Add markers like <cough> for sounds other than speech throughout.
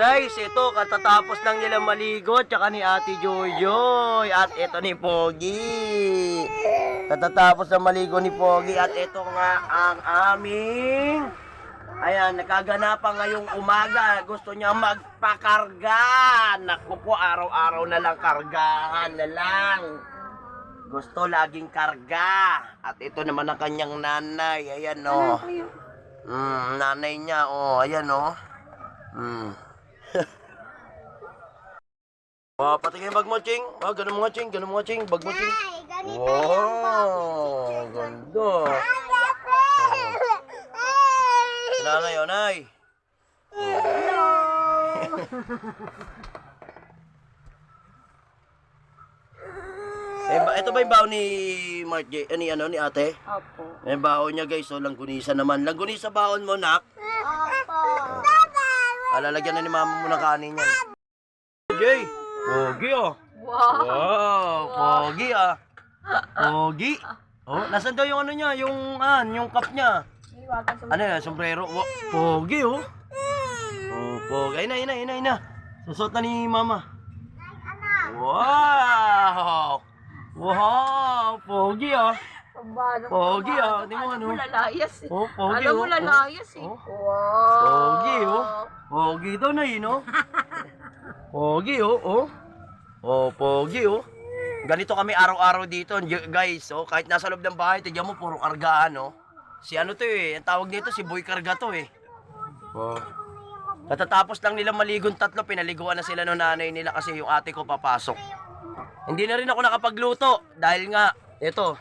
Guys, ito katatapos lang nila maligo tsaka ni Ate Jojoy at ito ni Pogi. Katatapos na maligo ni Pogi at ito nga ang aming Ayan, nakaganapan ngayong umaga. Gusto niya magpakarga. Naku po, araw-araw na lang kargahan na lang. Gusto laging karga. At ito naman ang kanyang nanay. Ayan o. Oh. Mm, nanay niya, oh, ayan oh. Mm. Wow, patingin yung bag mo, Ching. Oh, ganun mo nga, Ching. Ganun mo nga, Ching. Bag mo, Ching. Ay, ganito Wow, ganda. Nanay, oh, nay. Eh, ba, ito ba yung baon ni Mark J, eh, ni, ano, ni ate? Opo. Eh, baon niya guys, so langgunisa naman. Langgunisa baon mo, nak. Opo. Alalagyan na ni mama mo ng kanin yan. Jay, pogi oh. Wow. Wow, pogi ah. Pogi. Oh, nasan daw yung ano niya, yung an, yung cup niya. Ano yan, sombrero. Pogi oh. Oh, pogi. Ay na, ay na, ay na, ay na. Susot na ni mama. Wow! Wow! Pogi ah. Pogi ah. Di mo ano. Alam mo lalayas eh. Oh, pogi Alam oh. mo lalayas eh. Oh. Wow. Pogi oh. Pogi daw na yun oh. <laughs> Pogi oh, oh. Oh, pogi oh. Ganito kami araw-araw dito, guys. Oh, kahit nasa loob ng bahay, tignan mo puro kargaan oh. Si ano to eh, ang tawag nito si Boy Karga to eh. Oh. Katatapos lang nila maligong tatlo, pinaliguan na sila ng nanay nila kasi yung ate ko papasok. Hindi na rin ako nakapagluto dahil nga, ito,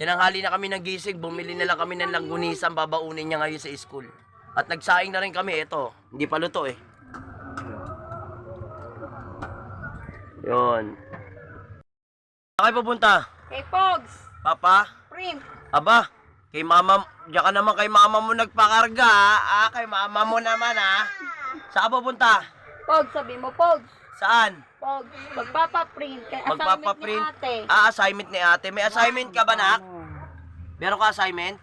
tinanghali na kami ng gising, bumili na lang kami ng langunisan, babaunin niya ngayon sa school. At nagsaing na rin kami, ito, hindi pa luto eh. Yun. Saan pupunta? Hey, Pogs. Papa? Print. Aba, kay mama, diyan ka naman kay mama mo nagpakarga, ah. ah kay mama mo naman, ah. Saan pupunta? Pogs, sabi mo, Pogs. Saan? Pogs. Magpapaprint. Kay assignment Magpapaprint. ni ate. Ah, assignment ni ate. May assignment ka ba, nak? Meron ka assignment?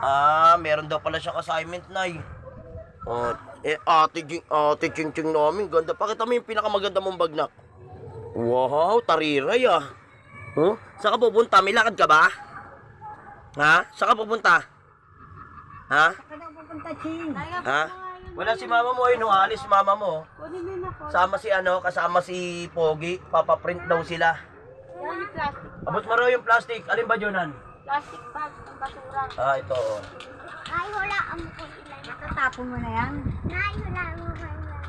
Ah, meron daw pala siyang assignment, nay. Oh, eh, ate, Jing- ate Ching Ching namin, ganda. Pakita mo yung pinakamaganda mong bag, nak. Wow, tariray ah. Huh? Saan ka pupunta? May lakad ka ba? Ha? Saan ka pupunta? Ha? Kaya pupunta, Ching. Ha? Wala si mama mo, ayun, oh, alis si mama mo. Kunin mo na po. Sama si ano, kasama si Pogi, papaprint daw sila. Yan yung plastic. Abot mo raw yung plastic, alin ba Jonan? Plastic bag ng basura. Ah, ito. oh. Ay, wala ang po không người này ăn. Nay là người này.